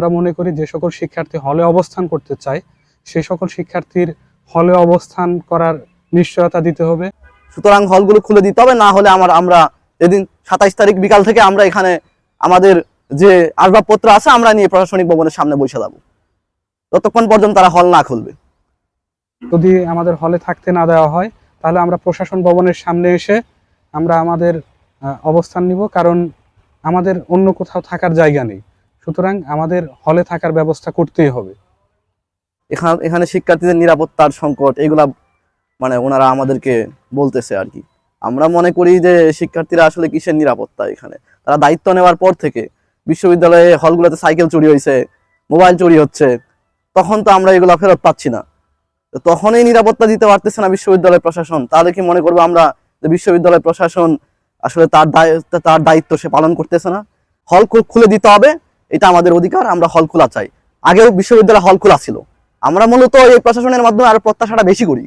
আমরা মনে করি যে সকল শিক্ষার্থী হলে অবস্থান করতে চায় সেই সকল শিক্ষার্থীর হলে অবস্থান করার নিশ্চয়তা দিতে হবে। সুতরাং হলগুলো খুলে দিতে হবে না হলে আমার আমরা এদিন সাতাইশ তারিখ বিকাল থেকে আমরা এখানে আমাদের যে আসবাবপত্র আছে আমরা নিয়ে প্রশাসনিক ভবনের সামনে বসে যাব। ততক্ষণ পর্যন্ত তারা হল না খুলবে। যদি আমাদের হলে থাকতে না দেওয়া হয় তাহলে আমরা প্রশাসন ভবনের সামনে এসে আমরা আমাদের অবস্থান নিব কারণ আমাদের অন্য কোথাও থাকার জায়গা নেই। সুতরাং আমাদের হলে থাকার ব্যবস্থা করতেই হবে। এখানে এখানে শিক্ষার্থীদের নিরাপত্তার সংকট, এগুলা মানে ওনারা আমাদেরকে বলতেছে আর কি। আমরা মনে করি যে শিক্ষার্থীরা আসলে কিসের নিরাপত্তা এখানে? তারা দায়িত্ব নেওয়ার পর থেকে বিশ্ববিদ্যালয়ে হলগুলোতে সাইকেল চুরি হয়েছে, মোবাইল চুরি হচ্ছে, তখন তো আমরা এগুলো ফেরত পাচ্ছি না। তখনই নিরাপত্তা দিতে পারতেছে না বিশ্ববিদ্যালয় প্রশাসন। তাহলে কি মনে করব আমরা যে বিশ্ববিদ্যালয় প্রশাসন আসলে তার তার দায়িত্ব সে পালন করতেছে না? হল খুলে দিতে হবে এটা আমাদের অধিকার, আমরা হল খোলা চাই। আগেও বিশ্ববিদ্যালয় হল খোলা ছিল। আমরা মূলত এই প্রশাসনের মাধ্যমে আরও প্রত্যাশাটা বেশি করি।